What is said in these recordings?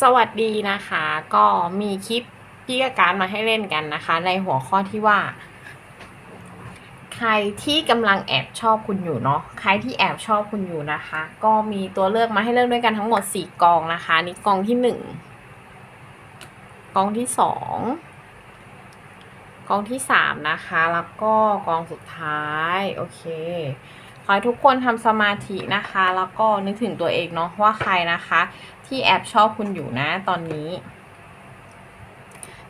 สวัสดีนะคะ ก็มีคลิปพี่กการมาให้เล่นกันนะคะ ในหัวข้อที่ว่า ใครที่กำลังแอบชอบคุณอยู่เนาะใครที่แอบชอบคุณอยู่นะคะ ก็มีตัวเลือกมาให้เลือกด้วยกันทั้งหมดสี่กองนะคะนี่กองที่หนึ่งกองที่สองกองที่สามนะคะ แล้วก็กองสุดท้ายโอเคขอให้ทุกคนทำสมาธินะคะ แล้วก็นึกถึงตัวเองเนาะว่าใครนะคะ ที่แอบชอบคุณอยู่นะตอนนี้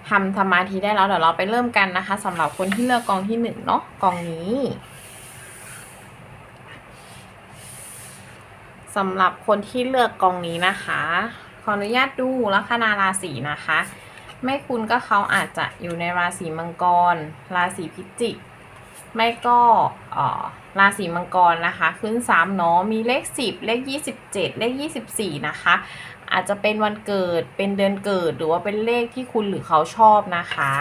ทำสมาธิได้แล้วเดี๋ยวเราไปเริ่มกันนะคะสำหรับคนที่เลือกกองที่หนึ่งเนาะกองนี้สำหรับคนที่เลือกกองนี้นะคะ ขออนุญาตดูลัคนาราศีนะคะ ไม่คุณก็เขาอาจจะอยู่ในราศีมังกร ราศีพิจิก ไม่ก็อ่อราศีมังกรนะคะ ขึ้น3เนาะมีเลข 10 เลข 27 เลข 24 นะคะ อาจจะเป็นวันเกิดเป็นเดือนเกิดหรือว่าเป็นเลขที่คุณหรือเขาชอบนะคะ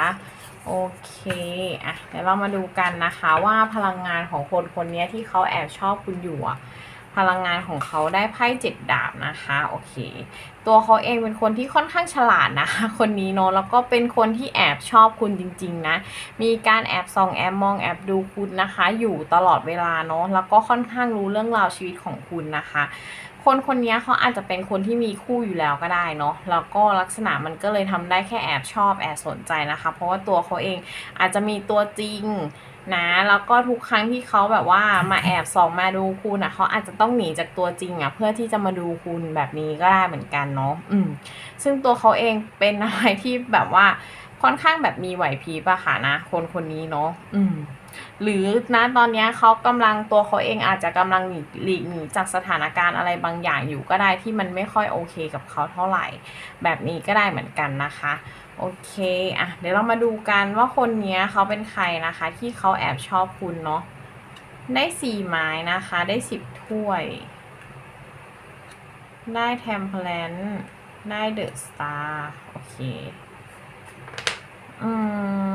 โอเคอะเดี๋ยวเรามาดูกันนะคะว่าพลังงานของคนคนนี้ที่เขาแอบชอบคุณอยู่อะ พลังงานของเขาได้ไพ่เจ็ดดาบนะคะโอเค ตัวเขาเองเป็นคนที่ค่อนข้างฉลาดนะคะ คนนี้เนาะแล้วก็เป็นคนที่แอบชอบคุณจริง ๆ นะ มีการแอบส่องแอบมองแอบดูคุณนะคะ อยู่ตลอดเวลาเนาะแล้วก็ค่อนข้างรู้เรื่องราวชีวิตของคุณนะคะ คนคนนี้เขาอาจจะเป็นคนที่มีคู่อยู่แล้วก็ได้เนาะแล้วก็ลักษณะมันก็เลยทำได้แค่แอบชอบแอบสนใจนะคะ เพราะว่าตัวเขาเองอาจจะมีตัวจริง นะแล้วก็ทุกครั้งที่เขาแบบว่ามาแอบส่องมาดูคุณอะเขาอาจจะต้องหนีจากตัวจริงอะเพื่อที่จะมาดูคุณแบบนี้ก็ได้เหมือนกันเนาะอืม ซึ่งตัวเขาเองเป็นอะไรที่แบบว่าค่อนข้างแบบมีไหวพริบอะค่ะนะ คนคนนี้เนาะอืม หรือนะตอนนี้เขากำลังตัวเขาเองอาจจะกำลังหนีหลีกหนีจากสถานการณ์อะไรบางอย่างอยู่ก็ได้ที่มันไม่ค่อยโอเคกับเขาเท่าไหร่ แบบนี้ก็ได้เหมือนกันนะคะ โอเคอะเดี๋ยวเรามาดูกันว่าคนนี้เขาเป็นใครนะคะ ที่เขาแอบชอบคุณเนาะได้สี่ไม้นะคะ ได้สิบถ้วย ได้แทมเพลนได้เดอะสตาร์โอเค อืม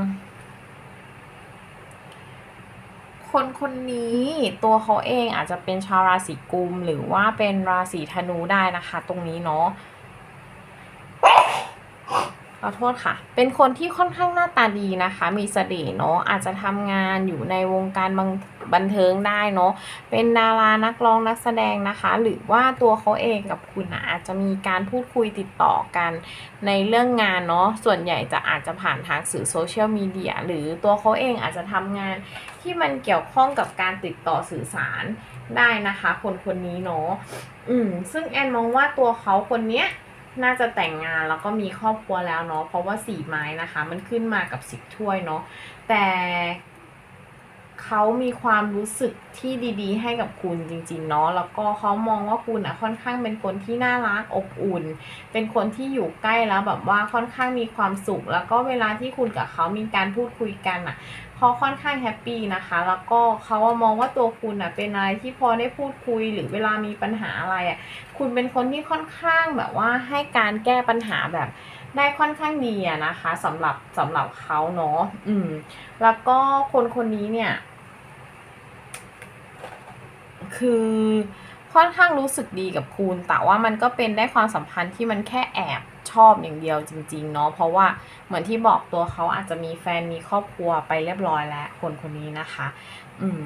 คนคนนี้ตัวเขาเองอาจจะเป็นชาวราศีกุม หรือว่าเป็นราศีธนูได้นะคะ ตรงนี้เนาะ ขอโทษค่ะ เป็นคนที่ค่อนข้างหน้าตาดีนะคะ มีเสน่ห์เนาะ อาจจะทำงานอยู่ในวงการบังบันเทิงได้เนาะ เป็นดารานักร้องนักแสดงนะคะ หรือว่าตัวเขาเองกับคุณนะอาจจะมีการพูดคุยติดต่อกันในเรื่องงานเนาะ ส่วนใหญ่จะอาจจะผ่านทางสื่อโซเชียลมีเดียหรือตัวเขาเองอาจจะทำงานที่มันเกี่ยวข้องกับการติดต่อสื่อสารได้นะคะ คนคนนี้เนาะ อืม ซึ่งแอนมองว่าตัวเขาคนเนี้ย น่าจะแต่งงานแล้วก็มีครอบครัวแล้วเนาะเพราะว่าสี่ไม้นะคะ มันขึ้นมากับสิบถ้วยเนาะแต่เขามีความรู้สึกที่ดีๆ ให้กับคุณจริงๆเนาะแล้วก็เขามองว่าคุณอะค่อนข้างเป็นคนที่น่ารักอบอุ่น เป็นคนที่อยู่ใกล้แล้วแบบว่าค่อนข้างมีความสุข แล้วก็เวลาที่คุณกับเขามีการพูดคุยกันอะ เขาค่อนข้างแฮปปี้นะคะ แล้วก็เขามองว่าตัวคุณอะเป็นอะไรที่พอได้พูดคุยหรือเวลามีปัญหาอะไรอะคุณเป็นคนที่ค่อนข้างแบบว่าให้การแก้ปัญหาแบบได้ค่อนข้างดีอะนะคะสำหรับสำหรับเขาเนาะอืม แล้วก็คนคนนี้เนี่ย คือค่อนข้างรู้สึกดีกับคุณ แต่ว่ามันก็เป็นได้ความสัมพันธ์ที่มันแค่แอบ ชอบอย่างเดียวจริงๆเนาะเพราะว่าเหมือนที่บอกตัวเขาอาจจะมีแฟนมีครอบครัวไปเรียบร้อยแล้วคนคนนี้นะคะ อืม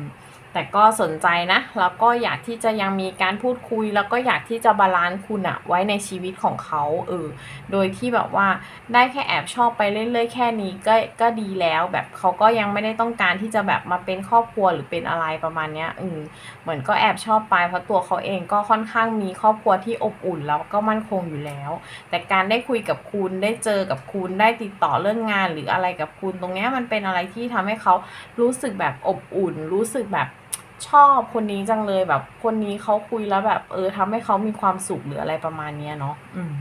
แต่ก็สนใจนะ แล้วก็อยากที่จะยังมีการพูดคุย แล้วก็อยากที่จะบาลานซ์คุณอะไว้ในชีวิตของเขาเออโดยที่แบบว่าได้แค่แอบชอบไปเรื่อยๆแค่นี้ก็ก็ดีแล้วแบบเขาก็ยังไม่ได้ต้องการที่จะแบบมาเป็นครอบครัวหรือเป็นอะไรประมาณเนี้ยอืมเหมือนก็แอบชอบไปเพราะตัวเขาเองก็ค่อนข้างมีครอบครัวที่อบอุ่นแล้วก็มั่นคงอยู่แล้ว แต่การได้คุยกับคุณได้เจอกับคุณได้ติดต่อเรื่องงานหรืออะไรกับคุณตรงเนี้ยมันเป็นอะไรที่ทำให้เขารู้สึกแบบอบอุ่น รู้สึกแบบ ชอบคนนี้จังเลยแบบ คนนี้เขาคุยแล้วแบบ เออทำให้เขามีความสุขหรืออะไรประมาณเนี้ยเนาะอืม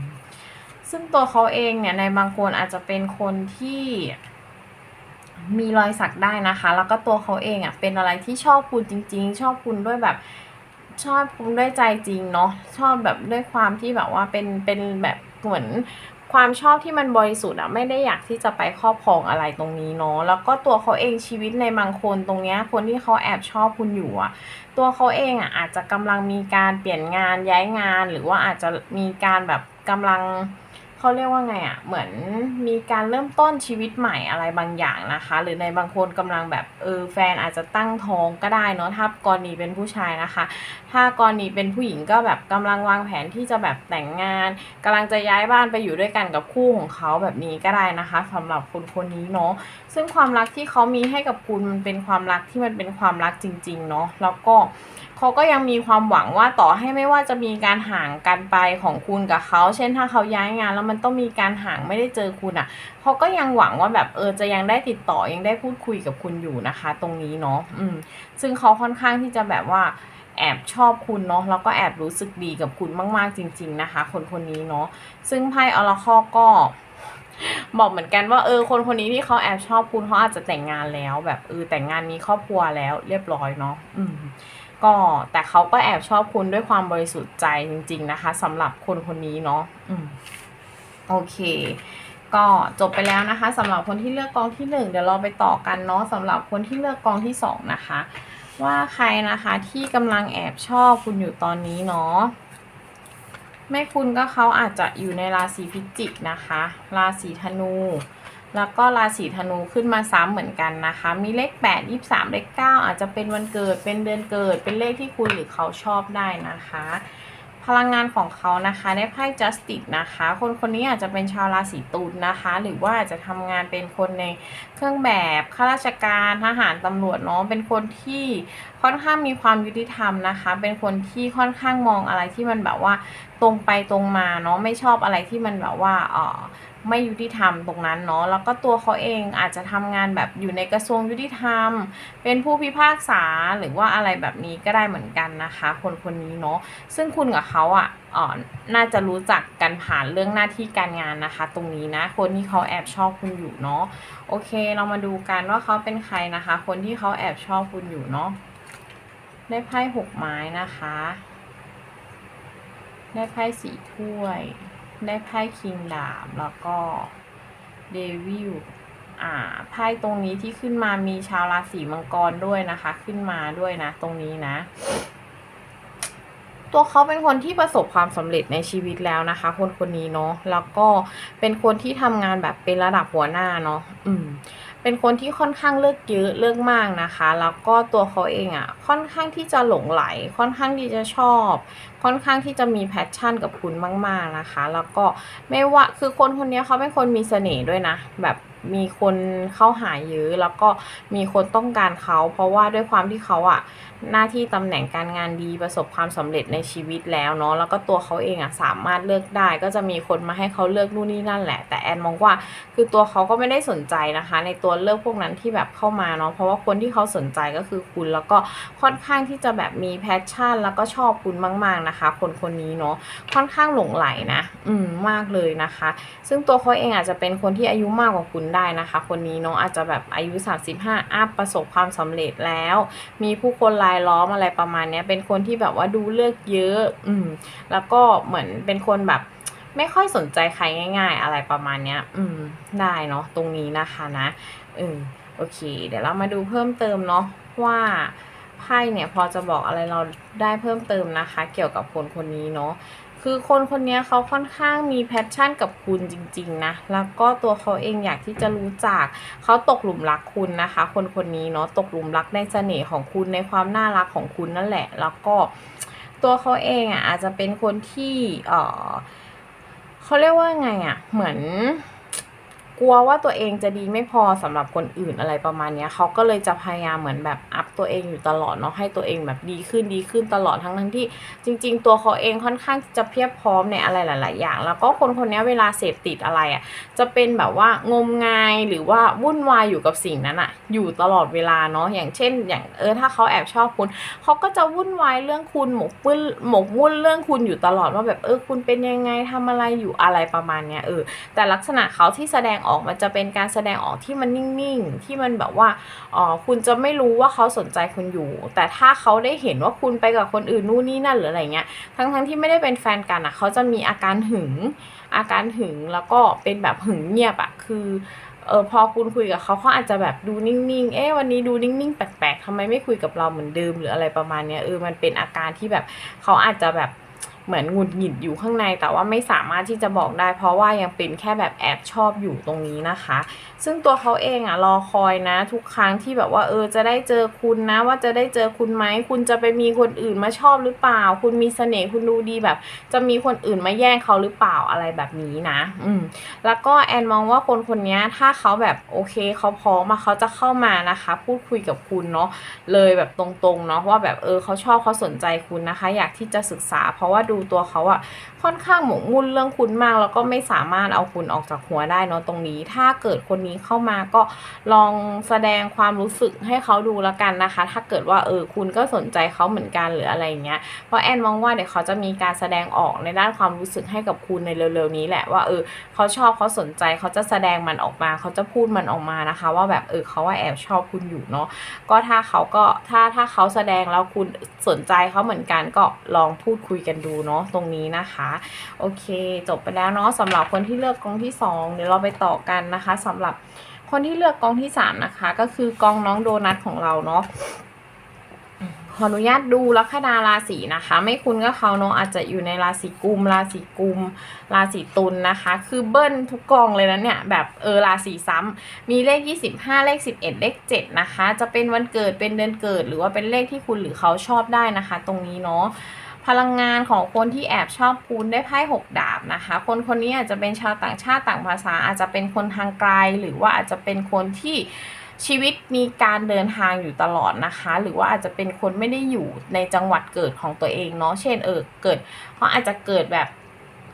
ซึ่งตัวเขาเองเนี่ยในบางคนอาจจะเป็นคนที่มีรอยสักได้นะคะ แล้วก็ตัวเขาเองอะ เป็นอะไรที่ชอบคุณจริง ๆ ชอบคุณด้วยแบบชอบคุณด้วยใจจริงเนาะชอบแบบด้วยความที่แบบว่าเป็นเป็นแบบเหมือน ความชอบที่มันบริสุทธิ์อะไม่ได้อยากที่จะไปครอบครองอะไรตรงนี้เนาะแล้วก็ตัวเขาเองชีวิตในบางคนตรงเนี้ยคนที่เขาแอบชอบคุณอยู่อะตัวเขาเองอะอาจจะกำลังมีการเปลี่ยนงานย้ายงาน หรือว่าอาจจะมีการแบบกำลัง เขาเรียกว่าไงอะ่ะ เหมือนมีการเริ่มต้นชีวิตใหม่อะไรบางอย่างนะคะ หรือในบางคนกำลังแบบเออแฟนอาจจะตั้งท้องก็ได้เนาะถ้ากรณีเป็นผู้ชายนะคะ ถ้ากรณีเป็นผู้หญิงก็แบบกำลังวางแผนที่จะแบบแต่งงานกำลังจะย้ายบ้านไปอยู่ด้วยกันกับคู่ของเขาแบบนี้ก็ได้นะคะสำหรับคนคนนี้เนาะซึ่งความรักที่เขามีให้กับคุณมันเป็นความรักที่มันเป็นความรักจริง ๆ เนาะแล้วก็ เขาก็ยังมีความหวังว่าต่อให้ไม่ว่าจะมีการห่างกันไปของคุณกับเขา เช่นถ้าเขาย้ายงานแล้วมันต้องมีการห่างไม่ได้เจอคุณอะ่ะเขาก็ยังหวังว่าแบบเออจะยังได้ติดต่อยังได้พูดคุยกับคุณอยู่นะคะ ตรงนี้เนาะอืมซึ่งเขาค่อนข้างที่จะแบบว่าแอบชอบคุณเนาะแล้วก็แอบรู้สึกดีกับคุณมาก ๆ จริง ๆ นะคะ คนคนนี้เนาะซึ่งไพ่อราคอก็บอกเหมือนกันว่าเออคนคนนี้ที่เขาแอบชอบคุณเขาอาจจะแต่งงานแล้ว แบบเออแต่งงานมีครอบครัวแล้วเรียบร้อยเนาะอืม ก็แต่เขาก็แอบชอบคุณด้วยความบริสุทธิ์ใจจริง ๆ นะคะสำหรับคนคนนี้เนาะอืมโอเค ก็จบไปแล้วนะคะสำหรับคนที่เลือกกองที่หนึ่งเดี๋ยวเราไปต่อกันเนาะสำหรับคนที่เลือกกองที่สองนะคะ ว่าใครนะคะที่กำลังแอบชอบคุณอยู่ตอนนี้เนาะไม่คุณก็เขาอาจจะอยู่ในราศีพิจิกนะคะ ราศีธนู แล้วก็ราศีธนูขึ้นมาซ้ำเหมือนกันนะคะ มีเลข 8 23 เลข 9 อาจจะเป็นวันเกิด เป็นเดือนเกิด เป็นเลขที่คุณหรือเขาชอบได้นะคะ พลังงานของเขานะคะได้ไพ่ justice นะคะ คนคนนี้อาจจะเป็นชาวราศีตุลนะคะ หรือว่าอาจจะทำงานเป็นคนในเครื่องแบบข้าราชการทหารตำรวจเนาะ เป็นคนที่ค่อนข้างมีความยุติธรรมนะคะ เป็นคนที่ค่อนข้างมองอะไรที่มันแบบว่าตรงไปตรงมาเนาะ ไม่ชอบอะไรที่มันแบบว่าเออ ไม่ยุติธรรมตรงนั้นเนาะแล้วก็ตัวเขาเองอาจจะทำงานแบบอยู่ในกระทรวงยุติธรรม เป็นผู้พิพากษาหรือว่าอะไรแบบนี้ก็ได้เหมือนกันนะคะ คนคนนี้เนาะซึ่งคุณกับเขาอะอ่อน่าจะรู้จักกันผ่านเรื่องหน้าที่การงานนะคะ ตรงนี้นะคนที่เขาแอบชอบคุณอยู่เนาะโอเค เรามาดูกันว่าเขาเป็นใครนะคะ คนที่เขาแอบชอบคุณอยู่เนาะได้ไพ่หกไม้นะคะ ได้ไพ่สีถ้วย ได้ไพ่คิงดาบแล้วก็เดวิลอ่าไพ่ตรงนี้ที่ขึ้นมามีชาวราศีมังกรด้วยนะคะ ขึ้นมาด้วยนะ ตรงนี้นะ ตัวเขาเป็นคนที่ประสบความสำเร็จในชีวิตแล้วนะคะ คนคนนี้เนาะแล้วก็เป็นคนที่ทำงานแบบเป็นระดับหัวหน้าเนาะอืม เป็นคนที่ค่อนข้างเลือกเยอะเลือกมากนะคะ แล้วก็ตัวเขาเองอะ่ะค่อนข้างที่จะหลงไหล ค่อนข้างที่จะชอบ ค่อนข้างที่จะมีแพชชั่นกับคุณมาก ๆนะคะ แล้วก็ไม่ว่าคือคนคนนี้เขาเป็นคนมีเสน่ห์ด้วยนะ แบบ มีคนเข้าหาเยอะแล้วก็มีคนต้องการเขา เพราะว่าด้วยความที่เขาอะหน้าที่ตำแหน่งการงานดีประสบความสำเร็จในชีวิตแล้วเนาะแล้วก็ตัวเขาเองอะสามารถเลือกได้ ก็จะมีคนมาให้เขาเลือกนู่นนี่นั่นแหละ แต่แอนมองว่าคือตัวเขาก็ไม่ได้สนใจนะคะ ในตัวเลือกพวกนั้นที่แบบเข้ามาเนาะเพราะว่าคนที่เขาสนใจก็คือคุณแล้วก็ค่อนข้างที่จะแบบมีแพชชั่น แล้วก็ชอบคุณมาก ๆนะคะ คนคนนี้เนาะค่อนข้างหลงไหลนะ อืมมากเลยนะคะ ซึ่งตัวเขาเองอาจจะเป็นคนที่อายุมากกว่าคุณได้นะคะ คนนี้เนาะอาจจะแบบอายุ 35อัพประสบความสำเร็จแล้ว มีผู้คนรายล้อมอะไรประมาณเนี้ยเป็นคนที่แบบว่าดูเลือกเยอะ อืม แล้วก็เหมือนเป็นคนแบบไม่ค่อยสนใจใครง่าย ๆ อะไรประมาณเนี้ย อืม ได้เนาะตรงนี้นะคะนะเออโอเค เดี๋ยวเรามาดูเพิ่มเติมเนาะว่าไพ่เนี่ยพอจะบอกอะไรเราได้เพิ่มเติมนะคะ เกี่ยวกับคนคนนี้เนาะ คือคนคนนี้เขาค่อนข้างมีแพชชั่นกับคุณจริง ๆ นะ แล้วก็ตัวเขาเองอยากที่จะรู้จัก เขาตกหลุมรักคุณนะคะ คนคนนี้เนาะตกหลุมรักในเสน่ห์ของคุณในความน่ารักของคุณนั่นแหละ แล้วก็ตัวเขาเองอะอาจจะเป็นคนที่ เออเขาเรียกว่าไงอะ เหมือน กลัวว่าตัวเองจะดีไม่พอสำหรับคนอื่นอะไรประมาณเนี้ยเขาก็เลยจะพยายามเหมือนแบบอัพตัวเองอยู่ตลอดเนาะให้ตัวเองแบบดีขึ้นดีขึ้นตลอดทั้งทั้งที่ จริง ๆ ตัวเขาเองค่อนข้างจะเพียบพร้อมในอะไรหลาย ๆ อย่าง แล้วก็คนคนนี้เวลาเสพติดอะไรอะ่ะจะเป็นแบบว่างมงายหรือว่าวุ่นวายอยู่กับสิ่งนั้นอะ่ะอยู่ตลอดเวลาเนาะอย่างเช่น อย่างเออถ้าเขาแอบชอบคุณเขาก็จะวุ่นวายเรื่องคุณหมกมุ่นหมกมุ่นเรื่องคุณอยู่ตลอดว่าแบบเออคุณเป็นยังไงทำอะไรอยู่อะไรประมาณเนี้ยเออแต่ลักษณะเขาที่แสดงออกมันจะเป็นการแสดงออกที่มันนิ่งๆ ที่มันแบบว่าอ๋อคุณจะไม่รู้ว่าเขาสนใจคุณอยู่ แต่ถ้าเขาได้เห็นว่าคุณไปกับคนอื่นนู่นนี่นั่นหรืออะไรเงี้ย ทั้งๆที่ไม่ได้เป็นแฟนกันอะเขาจะมีอาการหึง อาการหึงแล้วก็เป็นแบบหึงเงียบอะคือเออพอคุณคุยกับเขาเขาอาจจะแบบดูนิ่งๆ เอ๊ะวันนี้ดูนิ่งๆ แปลกๆทำไมไม่คุยกับเราเหมือนเดิมหรืออะไรประมาณเนี้ยเออมันเป็นอาการที่แบบเขาอาจจะแบบ เหมือนหงุดหงิดอยู่ข้างใน แต่ว่าไม่สามารถที่จะบอกได้ เพราะว่ายังเป็นแค่แบบแอบชอบอยู่ตรงนี้นะคะ ซึ่งตัวเขาเองอะรอคอยนะ ทุกครั้งที่แบบว่าเออจะได้เจอคุณนะ ว่าจะได้เจอคุณไหมคุณจะไปมีคนอื่นมาชอบหรือเปล่า คุณมีเสน่ห์คุณดูดีแบบ จะมีคนอื่นมาแย่งเขาหรือเปล่าอะไรแบบนี้นะ อืมแล้วก็แอนมองว่าคนคนนี้ถ้าเขาแบบโอเคเขาพร้อมมาเขาจะเข้ามานะคะ พูดคุยกับคุณเนาะเลยแบบตรงๆเนาะว่าแบบเออเขาชอบเขาสนใจคุณนะคะ อยากที่จะศึกษาเพราะว่าดูตัวเขาอะ ค่อนข้างหมกมุ่นเรื่องคุณมาก แล้วก็ไม่สามารถเอาคุณออกจากหัวได้เนาะตรงนี้ ถ้าเกิดคนนี้เข้ามาก็ลองแสดงความรู้สึกให้เขาดูแล้วกันนะคะ ถ้าเกิดว่าเออคุณก็สนใจเขาเหมือนกันหรืออะไรเงี้ยเพราะแอนมองว่าเดี๋ยวเขาจะมีการแสดงออกในด้านความรู้สึกให้กับคุณในเร็วๆนี้แหละว่าเออเขาชอบเขาสนใจเขาจะแสดงมันออกมาเขาจะพูดมันออกมานะคะ ว่าแบบเออเขาว่าแอบชอบคุณอยู่เนาะก็ถ้าเขาก็ถ้าถ้าเขาแสดงแล้วคุณสนใจเขาเหมือนกันก็ลองพูดคุยกันดูเนาะตรงนี้นะคะโอเค จบไปแล้วเนาะสำหรับคนที่เลือกกองที่สองเดี๋ยวเราไปต่อกันนะคะสำหรับคนที่เลือกกองที่สามนะคะ ก็คือกองน้องโดนัทของเราเนาะขออนุญาตดูลัคนาราศีนะคะ ไม่คุ้นก็เขาเนาะอาจจะอยู่ในราศีกุม ราศีกุม ราศีตุลนะคะ คือเบิ้ลทุกกองเลยนะเนี่ย แบบเออราศีซ้ำมีเลข 25 เลข 11 เลข 7 นะคะ จะเป็นวันเกิดเป็นเดือนเกิด หรือว่าเป็นเลขที่คุณหรือเขาชอบได้นะคะ ตรงนี้เนาะ พลังงานของคนที่แอบชอบคุณได้ไพ่หกดาบนะคะ คนคนนี้อาจจะเป็นชาวต่างชาติต่างภาษา อาจจะเป็นคนทางไกล หรือว่าอาจจะเป็นคนที่ชีวิตมีการเดินทางอยู่ตลอดนะคะ หรือว่าอาจจะเป็นคนไม่ได้อยู่ในจังหวัดเกิดของตัวเองเนาะเช่นเออเกิดเขาอาจจะเกิดแบบ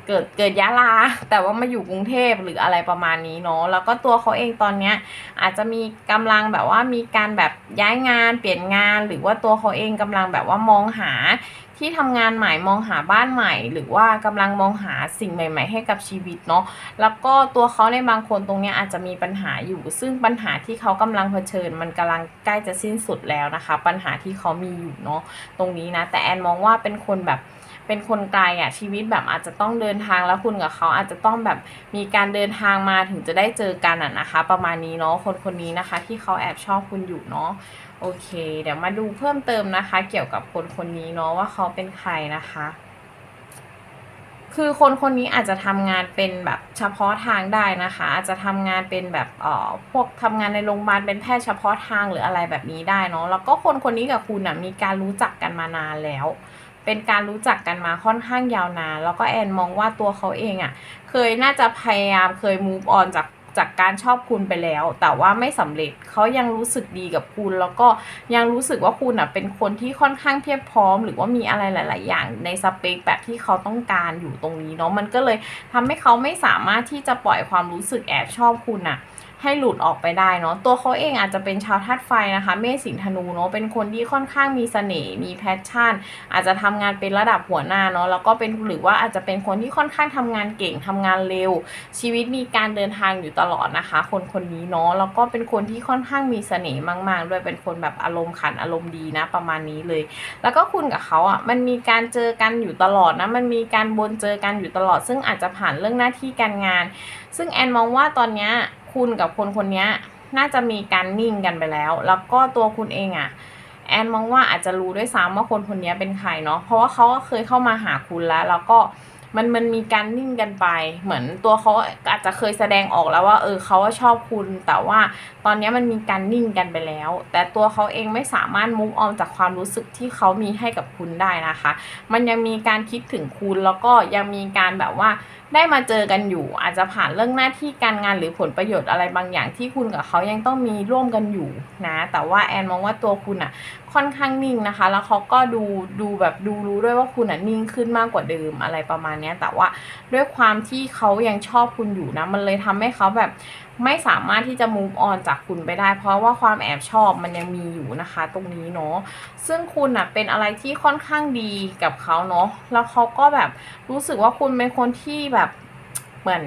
เกิดเกิดยะลา แต่ว่ามาอยู่กรุงเทพหรืออะไรประมาณนี้เนาะแล้วก็ตัวเขาเองตอนเนี้ยอาจจะมีกำลังแบบว่ามีการแบบย้ายงานเปลี่ยนงาน หรือว่าตัวเขาเองกำลังแบบว่ามองหา ที่ทำงานใหม่มองหาบ้านใหม่ หรือว่ากำลังมองหาสิ่งใหม่ ๆ ให้กับชีวิตเนาะแล้วก็ตัวเขาในบางคนตรงนี้อาจจะมีปัญหาอยู่ ซึ่งปัญหาที่เขากำลังเผชิญ มันกำลังใกล้จะสิ้นสุดแล้วนะคะ ปัญหาที่เขามีอยู่เนาะตรงนี้นะ แต่แอนมองว่าเป็นคนแบบเป็นคนไกลอะชีวิตแบบอาจจะต้องเดินทางแล้วคุณกับเขาอาจจะต้องแบบมีการเดินทางมาถึงจะได้เจอกันอะนะคะ ประมาณนี้เนาะคนคนนี้นะคะ ที่เขาแอบชอบคุณอยู่เนาะ โอเค เดี๋ยวมาดูเพิ่มเติมนะคะ เกี่ยวกับคนคนนี้เนาะว่าเขาเป็นใครนะคะ คือคนคนนี้อาจจะทำงานเป็นแบบเฉพาะทางได้นะคะ อาจจะทำงานเป็นแบบเอ่อพวกทำงานในโรงพยาบาลเป็นแพทย์เฉพาะทางหรืออะไรแบบนี้ได้เนาะแล้วก็คนคนนี้กับคุณนะมีการรู้จักกันมานานแล้วเป็นการรู้จักกันมาค่อนข้างยาวนาน แล้วก็แอนมองว่าตัวเขาเองอะ่ะ เคยน่าจะพยายามเคย move on จาก จากการชอบคุณไปแล้ว แต่ว่าไม่สำเร็จเขายังรู้สึกดีกับคุณ แล้วก็ยังรู้สึกว่าคุณอะเป็นคนที่ค่อนข้างเพียบพร้อม หรือว่ามีอะไรหลาย ๆ อย่างในสเปคแบบที่เขาต้องการอยู่ตรงนี้เนาะมันก็เลยทำให้เขาไม่สามารถที่จะปล่อยความรู้สึกแอบชอบคุณอะ ให้หลุดออกไปได้เนาะตัวเขาเองอาจจะเป็นชาวธาตุไฟนะคะ เมษสิงธนูเนาะเป็นคนที่ค่อนข้างมีเสน่ห์มีแพชชั่น อาจจะทำงานเป็นระดับหัวหน้าเนาะแล้วก็เป็นหรือว่าอาจจะเป็นคนที่ค่อนข้างทำงานเก่งทำงานเร็ว ชีวิตมีการเดินทางอยู่ตลอดนะคะ คนคนนี้เนาะแล้วก็เป็นคนที่ค่อนข้างมีเสน่ห์มาก ๆ ด้วยเป็นคนแบบอารมณ์ขันอารมณ์ดีนะประมาณนี้เลย แล้วก็คุณกับเขาอะมันมีการเจอกันอยู่ตลอดนะมันมีการบนเจอกันอยู่ตลอด ซึ่งอาจจะผ่านเรื่องหน้าที่การงาน ซึ่งแอนมองว่าตอนเนี้ย คุณกับคนคนนี้น่าจะมีการนิ่งกันไปแล้ว แล้วก็ตัวคุณเองอะแอนมองว่าอาจจะรู้ด้วยซ้ำว่าคนคนนี้เป็นใครเนาะเพราะว่าเขาก็เคยเข้ามาหาคุณแล้ว แล้วก็มันมันมีการนิ่งกันไป เหมือนตัวเขาอาจจะเคยแสดงออกแล้วว่า เออเขาว่าชอบคุณ แต่ว่าตอนนี้มันมีการนิ่งกันไปแล้ว แต่ตัวเขาเองไม่สามารถมุกออมจากความรู้สึกที่เขามีให้กับคุณได้นะคะ มันยังมีการคิดถึงคุณแล้วก็ยังมีการแบบว่าได้มาเจอกันอยู่ อาจจะผ่านเรื่องหน้าที่การงานหรือผลประโยชน์อะไรบางอย่างที่คุณกับเขายังต้องมีร่วมกันอยู่นะ แต่ว่าแอนมองว่าตัวคุณอะค่อนข้างนิ่งนะคะ แล้วเขาก็ดูดูแบบดูรู้ด้วยว่าคุณอะนิ่งขึ้นมากกว่าเดิมอะไรประมาณนี้แต่ว่าด้วยความที่เขายังชอบคุณอยู่นะ มันเลยทำให้เขาแบบ ไม่สามารถที่จะ move on จากคุณไปได้ เพราะว่าความแอบชอบมันยังมีอยู่นะคะ ตรงนี้เนาะซึ่งคุณอะเป็นอะไรที่ค่อนข้างดีกับเขาเนาะแล้วเขาก็แบบรู้สึกว่าคุณเป็นคนที่แบบเหมือน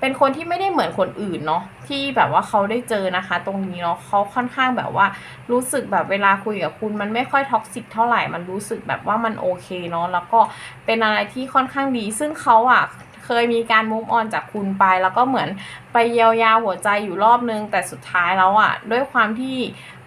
เป็นคนที่ไม่ได้เหมือนคนอื่นเนาะที่แบบว่าเขาได้เจอนะคะ ตรงนี้เนาะเขาค่อนข้างแบบว่า รู้สึกแบบเวลาคุยกับคุณมันไม่ค่อยท็อกซิกเท่าไหร่มันรู้สึกแบบว่ามันโอเคเนาะแล้วก็เป็นอะไรที่ค่อนข้างดี ซึ่งเขาอะเคยมีการมุ v ออนจากคุณไปแล้วก็เหมือน ไปเยียวยาหัวใจอยู่รอบนึง แต่สุดท้ายแล้วอะด้วยความที่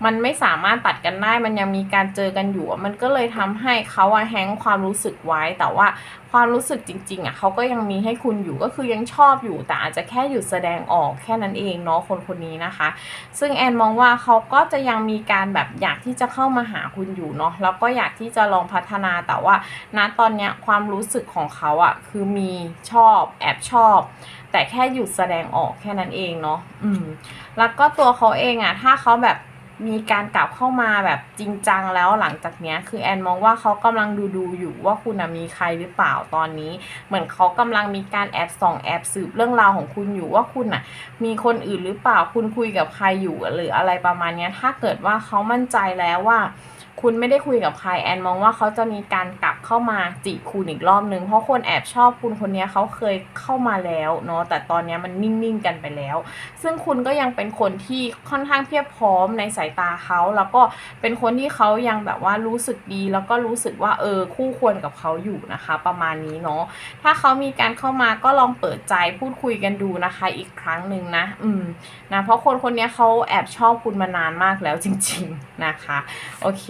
มันไม่สามารถตัดกันได้ มันยังมีการเจอกันอยู่ มันก็เลยทำให้เขาอะแฮงความรู้สึกไว้ แต่ว่าความรู้สึกจริงๆอะเขาก็ยังมีให้คุณอยู่ก็คือยังชอบอยู่ แต่อาจจะแค่หยุดแสดงออกแค่นั้นเองเนาะคนคนนี้นะคะ ซึ่งแอนมองว่าเขาก็จะยังมีการแบบอยากที่จะเข้ามาหาคุณอยู่เนาะแล้วก็อยากที่จะลองพัฒนาแต่ว่าณตอนเนี้ยความรู้สึกของเขาอะคือมีชอบแอบชอบแต่แค่หยุดแสดงออกแค่นั้นเองเนาะอืม แล้วก็ตัวเขาเองอะถ้าเขาแบบมีการกลับเข้ามาแบบจริงจังแล้วหลังจากเนี้ย คือแอนมองว่าเขากำลังดูดูอยู่ว่าคุณมีใครหรือเปล่าตอนนี้ เหมือนเขากำลังมีการแอบส่องแอบสืบเรื่องราวของคุณอยู่ว่าคุณอะมีคนอื่นหรือเปล่าคุณคุยกับใครอยู่หรืออะไรประมาณเนี้ย ถ้าเกิดว่าเขามั่นใจแล้วว่า คุณไม่ได้คุยกับใครแอนมองว่าเขาจะมีการกลับเข้ามาจีบคุณอีกรอบนึง เพราะคนแอบชอบคุณคนนี้เขาเคยเข้ามาแล้วเนาะแต่ตอนนี้มันนิ่งๆกันไปแล้ว ซึ่งคุณก็ยังเป็นคนที่ค่อนข้างเพียบพร้อมในสายตาเขา แล้วก็เป็นคนที่เขายังแบบว่ารู้สึกดี แล้วก็รู้สึกว่าเออคู่ควรกับเขาอยู่นะคะ ประมาณนี้เนาะถ้าเขามีการเข้ามาก็ลองเปิดใจพูดคุยกันดูนะคะ อีกครั้งหนึ่งนะอืมนะเพราะคนคนนี้เขาแอบชอบคุณมานานมากแล้วจริง ๆนะคะโอเค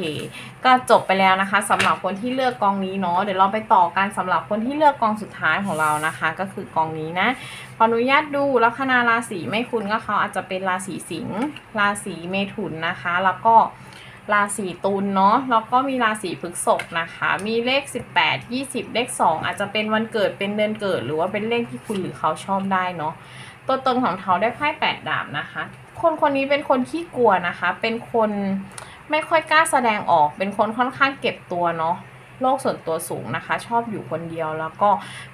ก็จบไปแล้วนะคะสำหรับคนที่เลือกกองนี้เนาะเดี๋ยวเราไปต่อกันสำหรับคนที่เลือกกองสุดท้ายของเรานะคะ ก็คือกองนี้นะขออนุญาตดูลัคนาราศีไม่คุณก็เขาอาจจะเป็นราศีสิงห์ราศีเมถุนนะคะ แล้วก็ราศีตุลเนาะแล้วก็มีราศีพฤษภนะคะ มีเลข 18 20 เลข 2 อาจจะเป็นวันเกิดเป็นเดือนเกิด หรือว่าเป็นเลขที่คุณหรือเขาชอบได้เนาะตัวตนของเขาได้ไพ่แปดดาบนะคะ คนคนนี้เป็นคนที่กลัวนะคะ เป็นคน ไม่ค่อยกล้าแสดงออก เป็นคนค่อนข้างเก็บตัวเนาะโลกส่วนตัวสูงนะคะ ชอบอยู่คนเดียวแล้วก็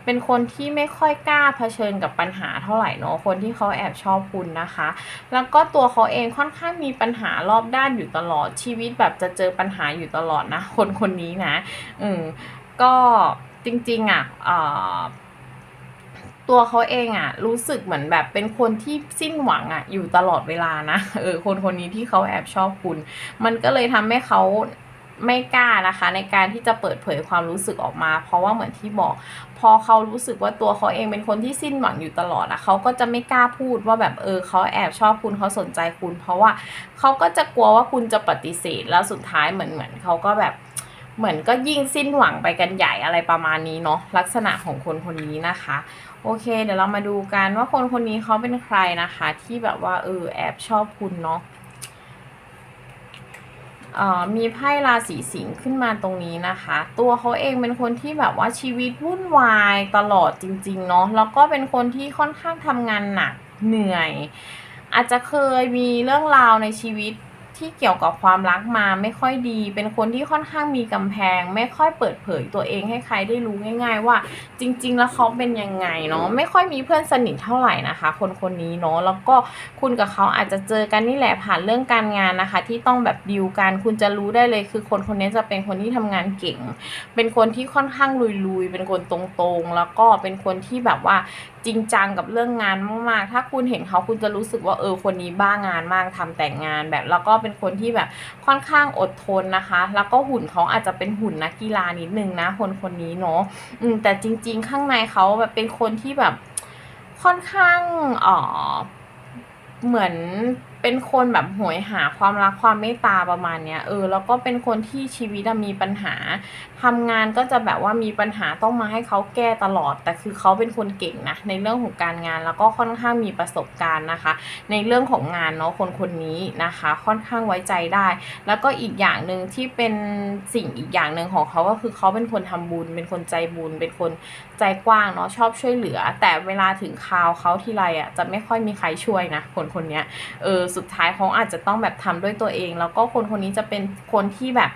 เป็นคนที่ไม่ค่อยกล้าเผชิญกับปัญหาเท่าไหร่เนาะคนที่เขาแอบชอบคุณนะคะ แล้วก็ตัวเขาเองค่อนข้างมีปัญหารอบด้านอยู่ตลอดชีวิตแบบจะเจอปัญหาอยู่ตลอดนะ คนคนนี้นะ อืมก็จริงๆอะเอ่อ ตัวเขาเองอะรู้สึกเหมือนแบบเป็นคนที่สิ้นหวังอะอยู่ตลอดเวลานะเออคนคนนี้ที่เขาแอบชอบคุณ มันก็เลยทำให้เขาไม่กล้านะคะ ในการที่จะเปิดเผยความรู้สึกออกมา เพราะว่าเหมือนที่บอก พอเขารู้สึกว่าตัวเขาเองเป็นคนที่สิ้นหวังอยู่ตลอดอะเขาก็จะไม่กล้าพูดว่าแบบเออเขาแอบชอบคุณเขาสนใจคุณ เพราะว่าเขาก็จะกลัวว่าคุณจะปฏิเสธแล้วสุดท้ายเหมือนเหมือนเขาก็แบบเหมือนก็ยิ่งสิ้นหวังไปกันใหญ่อะไรประมาณนี้เนาะลักษณะของคนคนนี้นะคะ โอเค เดี๋ยวเรามาดูกันว่าคนคนนี้เขาเป็นใครนะคะ ที่แบบว่าเออแอบชอบคุณเนาะมีไพ่ราศีสิงห์ขึ้นมาตรงนี้นะคะ ตัวเขาเองเป็นคนที่แบบว่าชีวิตวุ่นวายตลอดจริงๆเนาะแล้วก็เป็นคนที่ค่อนข้างทำงานหนักเหนื่อย อาจจะเคยมีเรื่องราวในชีวิต ที่เกี่ยวกับความรักมาไม่ค่อยดี เป็นคนที่ค่อนข้างมีกำแพง ไม่ค่อยเปิดเผยตัวเองให้ใครได้รู้ง่าย ๆ ว่า จริง ๆ แล้วเขาเป็นยังไงเนาะไม่ค่อยมีเพื่อนสนิทเท่าไหร่นะคะ คนคนนี้เนาะแล้วก็คุณกับเขาอาจจะเจอกันนี่แหละผ่านเรื่องการงานนะคะ ที่ต้องแบบดีลกันคุณจะรู้ได้เลยคือคนคนนี้จะเป็นคนที่ทำงานเก่ง เป็นคนที่ค่อนข้างลุยๆเป็นคนตรงๆ แล้วก็เป็นคนที่แบบว่า จริงจังกับเรื่องงานมากๆ ถ้าคุณเห็นเขาคุณจะรู้สึกว่าเออคนนี้บ้างานมากทำแต่งงานแบบแล้วก็เป็นคนที่แบบค่อนข้างอดทนนะคะ แล้วก็หุ่นเขาอาจจะเป็นหุ่นนักกีฬานิดนึงนะ คนคนนี้เนาะอืมแต่จริง ๆ ข้างในเขาแบบเป็นคนที่แบบค่อนข้างอ่อเหมือนเป็นคนแบบหวยหาความรักความเมตตาประมาณเนี้ยเออแล้วก็เป็นคนที่ชีวิตมีปัญหา ทำงานก็จะแบบว่ามีปัญหาต้องมาให้เขาแก้ตลอด แต่คือเขาเป็นคนเก่งนะในเรื่องของการงานแล้วก็ค่อนข้างมีประสบการณ์นะคะ ในเรื่องของงานเนาะคนคนนี้นะคะ ค่อนข้างไว้ใจได้ แล้วก็อีกอย่างหนึ่งที่เป็นสิ่งอีกอย่างหนึ่งของเขาก็คือเขาเป็นคนทำบุญ เป็นคนใจบุญ เป็นคนใจกว้างเนาะชอบช่วยเหลือ แต่เวลาถึงคราวเขาทีไรอะจะไม่ค่อยมีใครช่วยนะคนคนนี้เออสุดท้ายเขาอาจจะต้องแบบทำด้วยตัวเอง แล้วก็คนคนนี้จะเป็นคนที่แบบ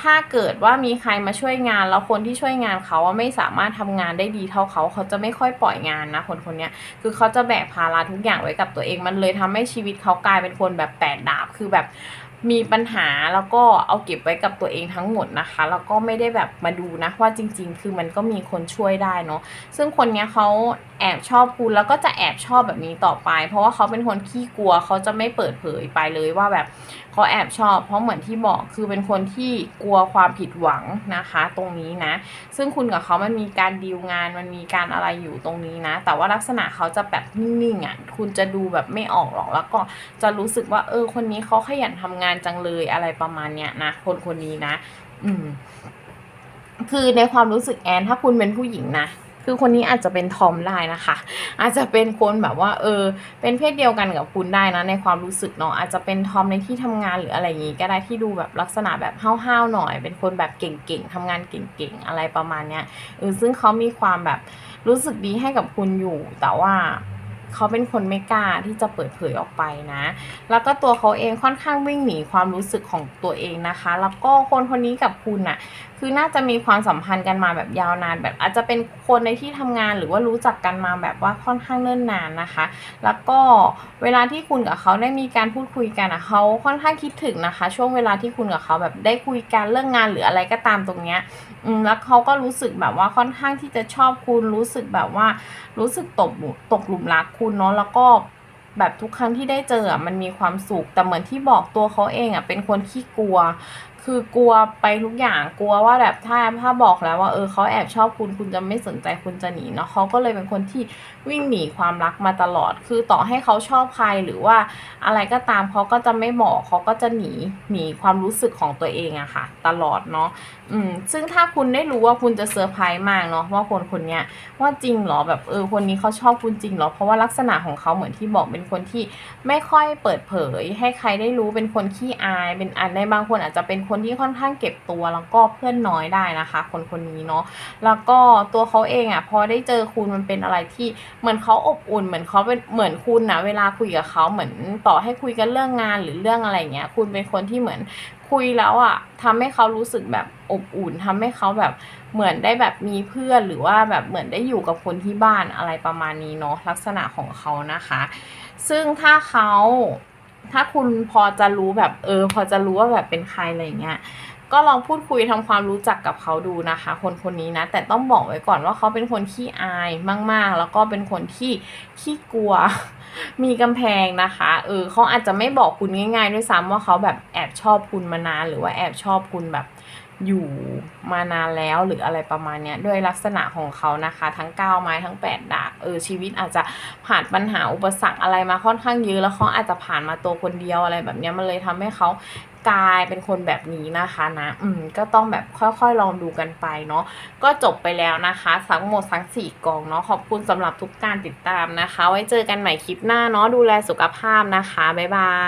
ถ้าเกิดว่ามีใครมาช่วย่วยงาน แล้วคนที่ช่วยงานเขาว่าไม่สามารถทำงานได้ดีเท่าเขาเขาจะไม่ค่อยปล่อยงานนะคนคนนี้คือเขาจะแบกภาระทุกอย่างไว้กับตัวเองมันเลยทำให้ชีวิตเขากลายเป็นคนแบบแปดดาบคือแบบมีปัญหาแล้วก็เอาเก็บไว้กับตัวเองทั้งหมดนะคะ แล้วก็ไม่ได้แบบมาดูนะว่าจริง ๆ คือมันก็มีคนช่วยได้เนาะซึ่งคนเนี้ยเขาแอบชอบคุณแล้วก็จะแอบชอบแบบนี้ต่อไป เพราะว่าเขาเป็นคนขี้กลัวเขาจะไม่เปิดเผยไปเลยว่าแบบ เขาแอบชอบ เพราะเหมือนที่บอกคือเป็นคนที่กลัวความผิดหวังนะคะ ตรงนี้นะ ซึ่งคุณกับเขามันมีการดีลงานมันมีการอะไรอยู่ตรงนี้นะ แต่ว่าลักษณะเขาจะแบบนิ่งๆอะคุณจะดูแบบไม่ออกหรอกแล้วก็จะรู้สึกว่า เออ คนนี้เขาขยันทำงานจังเลยอะไรประมาณเนี้ยนะคนคนนี้นะ อืมคือในความรู้สึกแอน ถ้าคุณเป็นผู้หญิงนะ คือคนนี้อาจจะเป็นทอมได้นะคะ อาจจะเป็นคนแบบว่า เออ เป็นเพศเดียวกันกับคุณได้นะในความรู้สึกเนาะอาจจะเป็นทอมในที่ทำงานหรืออะไรอย่างงี้ก็ได้ที่ดูแบบลักษณะแบบห้าวๆหน่อย เป็นคนแบบเก่งๆทำงานเก่งๆอะไรประมาณเนี้ยเออซึ่งเขามีความแบบรู้สึกดีให้กับคุณอยู่ แต่ว่าเขาเป็นคนไม่กล้าที่จะเปิดเผยออกไปนะ แล้วก็ตัวเขาเองค่อนข้างวิ่งหนีความรู้สึกของตัวเองนะคะ แล้วก็คนคนนี้กับคุณน่ะ คือน่าจะมีความสัมพันธ์กันมาแบบยาวนาน แบบอาจจะเป็นคนในที่ทำงานหรือว่ารู้จักกันมาแบบว่าค่อนข้างเนิ่นนานนะคะ แล้วก็เวลาที่คุณกับเขาได้มีการพูดคุยกันอะเขาค่อนข้างคิดถึงนะคะ ช่วงเวลาที่คุณกับเขาแบบได้คุยกันเรื่องงานหรืออะไรก็ตามตรงเนี้ยอืมแล้วเขาก็รู้สึกแบบว่าค่อนข้างที่จะชอบคุณรู้สึกแบบว่า รู้สึกตกตกหลุมรักคุณเนาะแล้วก็แบบทุกครั้งที่ได้เจอมันมีความสุขแต่เหมือนที่บอกตัวเขาเองอะเป็นคนขี้กลัว คือกลัวไปทุกอย่างกลัวว่าแบบถ้าถ้าบอกแล้วว่าเออเขาแอบชอบคุณคุณจะไม่สนใจคุณจะหนีเนาะเขาก็เลยเป็นคนที่วิ่งหนีความรักมาตลอด คือต่อให้เขาชอบใครหรือว่าอะไรก็ตามเขาก็จะไม่บอกเขาก็จะหนีหนีความรู้สึกของตัวเองอะค่ะ ตลอดเนาะอืมซึ่งถ้าคุณได้รู้ว่าคุณจะเซอร์ไพรส์มากเนาะว่าคนคนเนี้ยว่าจริงเหรอแบบเออคนนี้เขาชอบคุณจริงเหรอเพราะว่าลักษณะของเขาเหมือนที่บอกเป็นคนที่ไม่ค่อยเปิดเผย ให้ใครได้รู้เป็นคนขี้อาย เป็นอันในบางคนอาจจะเป็นคนที่ค่อนข้างเก็บตัวแล้วก็เพื่อนน้อยได้นะคะ คนคนนี้เนาะแล้วก็ตัวเขาเองอะพอได้เจอคุณมันเป็นอะไรที่เหมือนเขาอบอุ่นเหมือนเขาเป็นเหมือนคุณนะเวลาคุยกับเขาเหมือนต่อให้คุยกันเรื่องงานหรือเรื่องอะไรเงี้ย คุณเป็นคนที่เหมือนคุยแล้วอะทำให้เขารู้สึกแบบอบอุ่นทำให้เขาแบบเหมือนได้แบบมีเพื่อนหรือว่าแบบเหมือนได้อยู่กับคนที่บ้านอะไรประมาณนี้เนาะลักษณะของเขานะคะ ซึ่งถ้าเขา ถ้าคุณพอจะรู้แบบเออ พอจะรู้ว่าแบบเป็นใครอะไรเงี้ยก็ลองพูดคุยทำความรู้จักกับเขาดูนะคะ คนคนนี้นะ แต่ต้องบอกไว้ก่อนว่าเขาเป็นคนขี้อายมาก ๆ แล้วก็เป็นคนที่ขี้กลัว มีกำแพงนะคะ เออเขาอาจจะไม่บอกคุณง่าย ๆ ด้วยซ้ำว่าเขาแบบแอบชอบคุณมานานหรือว่าแอบชอบคุณแบบ อยู่มานานแล้วหรืออะไรประมาณเนี้ยด้วยลักษณะของเขานะคะ ทั้ง 9 ไม้ทั้ง 8 ดาบเออชีวิตอาจจะผ่านปัญหาอุปสรรคอะไรมาค่อนข้างเยอะแล้วเขาอาจจะผ่านมาตัวคนเดียวอะไรแบบเนี้ยมันเลยทำให้เขากลายเป็นคนแบบนี้นะคะนะอืมก็ต้องแบบค่อยๆลองดูกันไปเนาะก็จบไปแล้วนะคะทั้งหมดทั้ง4กองเนาะขอบคุณสำหรับทุกการติดตามนะคะ ไว้เจอกันใหม่คลิปหน้าเนาะดูแลสุขภาพนะคะบ๊ายบาย